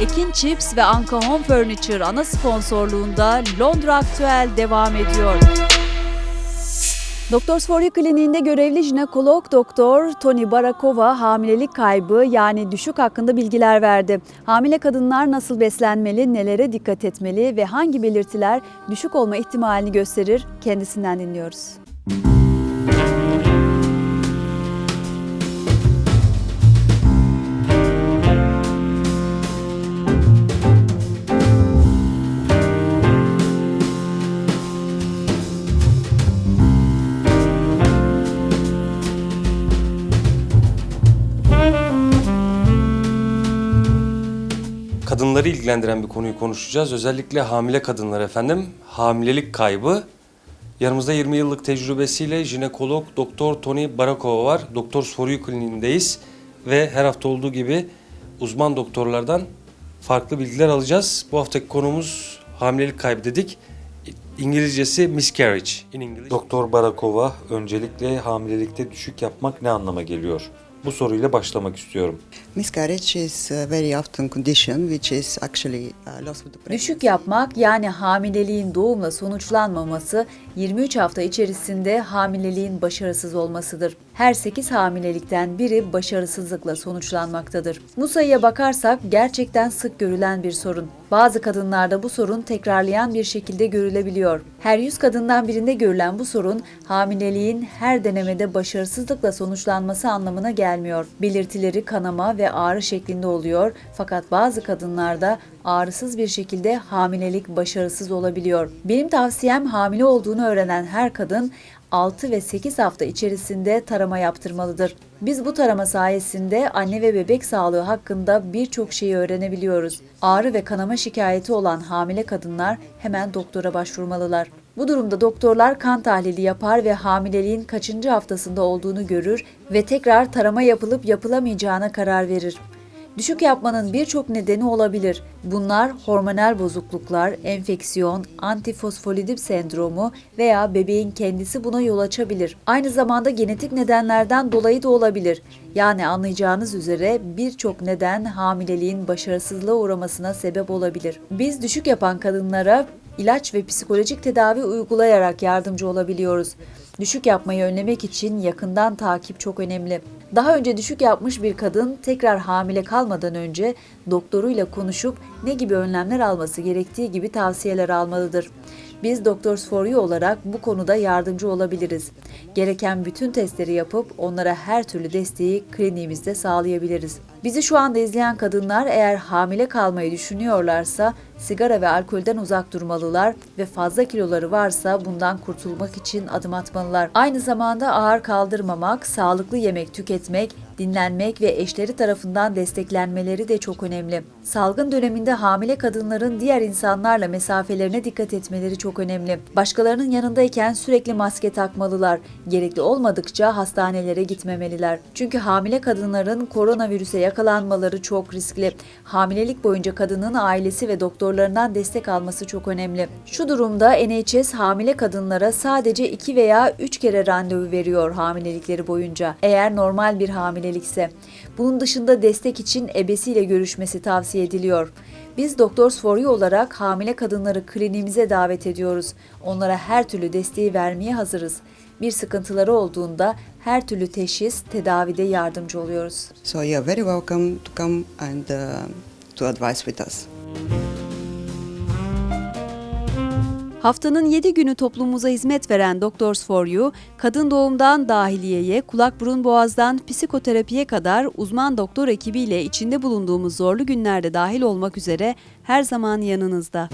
Ekin Chips ve Anka Home Furniture ana sponsorluğunda Londra Aktüel devam ediyor. Doktor Sforya Kliniğinde görevli jinekolog doktor Tony Barakova hamilelik kaybı yani düşük hakkında bilgiler verdi. Hamile kadınlar nasıl beslenmeli, nelere dikkat etmeli ve hangi belirtiler düşük olma ihtimalini gösterir kendisinden dinliyoruz. Kadınları ilgilendiren bir konuyu konuşacağız. Özellikle hamile kadınlar efendim. Hamilelik kaybı. Yanımızda 20 yıllık tecrübesiyle jinekolog Doktor Tony Barakova var. Doktor Soruyu Kliniğindeyiz ve her hafta olduğu gibi uzman doktorlardan farklı bilgiler alacağız. Bu haftaki konumuz hamilelik kaybı dedik. İngilizcesi miscarriage in English. Doktor Barakova, öncelikle hamilelikte düşük yapmak ne anlama geliyor? Bu soruyla başlamak istiyorum. Miscarriage is a very often condition which is actually uh, loss of the pregnancy. Düşük yapmak yani hamileliğin doğumla sonuçlanmaması 23 hafta içerisinde hamileliğin başarısız olmasıdır. Her 8 hamilelikten biri başarısızlıkla sonuçlanmaktadır. Bu sayıya bakarsak gerçekten sık görülen bir sorun. Bazı kadınlarda bu sorun tekrarlayan bir şekilde görülebiliyor. Her 100 kadından birinde görülen bu sorun hamileliğin her denemede başarısızlıkla sonuçlanması anlamına gelmiyor. Belirtileri kanama ve ağrı şeklinde oluyor fakat bazı kadınlarda ağrısız bir şekilde hamilelik başarısız olabiliyor. Benim tavsiyem hamile olduğunu öğrenen her kadın 6 ve 8 hafta içerisinde tarama yaptırmalıdır. Biz bu tarama sayesinde anne ve bebek sağlığı hakkında birçok şeyi öğrenebiliyoruz. Ağrı ve kanama şikayeti olan hamile kadınlar hemen doktora başvurmalılar. Bu durumda doktorlar kan tahlili yapar ve hamileliğin kaçıncı haftasında olduğunu görür ve tekrar tarama yapılıp yapılamayacağına karar verir. Düşük yapmanın birçok nedeni olabilir. Bunlar hormonal bozukluklar, enfeksiyon, antifosfolidip sendromu veya bebeğin kendisi buna yol açabilir. Aynı zamanda genetik nedenlerden dolayı da olabilir. Yani anlayacağınız üzere birçok neden hamileliğin başarısızlığa uğramasına sebep olabilir. Biz düşük yapan kadınlara ilaç ve psikolojik tedavi uygulayarak yardımcı olabiliyoruz. Düşük yapmayı önlemek için yakından takip çok önemli. Daha önce düşük yapmış bir kadın tekrar hamile kalmadan önce doktoruyla konuşup ne gibi önlemler alması gerektiği gibi tavsiyeler almalıdır. Biz Doctors for You olarak bu konuda yardımcı olabiliriz. Gereken bütün testleri yapıp onlara her türlü desteği kliniğimizde sağlayabiliriz. Bizi şu anda izleyen kadınlar eğer hamile kalmayı düşünüyorlarsa sigara ve alkolden uzak durmalılar ve fazla kiloları varsa bundan kurtulmak için adım atmalılar. Aynı zamanda ağır kaldırmamak, sağlıklı yemek tüketmek, dinlenmek ve eşleri tarafından desteklenmeleri de çok önemli. Salgın döneminde hamile kadınların diğer insanlarla mesafelerine dikkat etmeleri çok önemli. Başkalarının yanındayken sürekli maske takmalılar. Gerekli olmadıkça hastanelere gitmemeliler. Çünkü hamile kadınların koronavirüse yakalanmaları çok riskli. Hamilelik boyunca kadının ailesi ve doktorlarından destek alması çok önemli. Şu durumda NHS hamile kadınlara sadece 2 veya 3 kere randevu veriyor hamilelikleri boyunca. Eğer normal bir hamilelikse. Bunun dışında destek için ebesiyle görüşmesi tavsiye ediliyor. Biz Doctors for olarak hamile kadınları kliniğimize davet ediyoruz. Onlara her türlü desteği vermeye hazırız. Bir sıkıntıları olduğunda her türlü teşhis, tedavide yardımcı oluyoruz. So you are very welcome to come and uh, to advise with us. Haftanın 7 günü toplumumuza hizmet veren Doctors for You, kadın doğumdan dahiliyeye, kulak burun boğazdan psikoterapiye kadar uzman doktor ekibiyle içinde bulunduğumuz zorlu günlerde dahil olmak üzere her zaman yanınızda.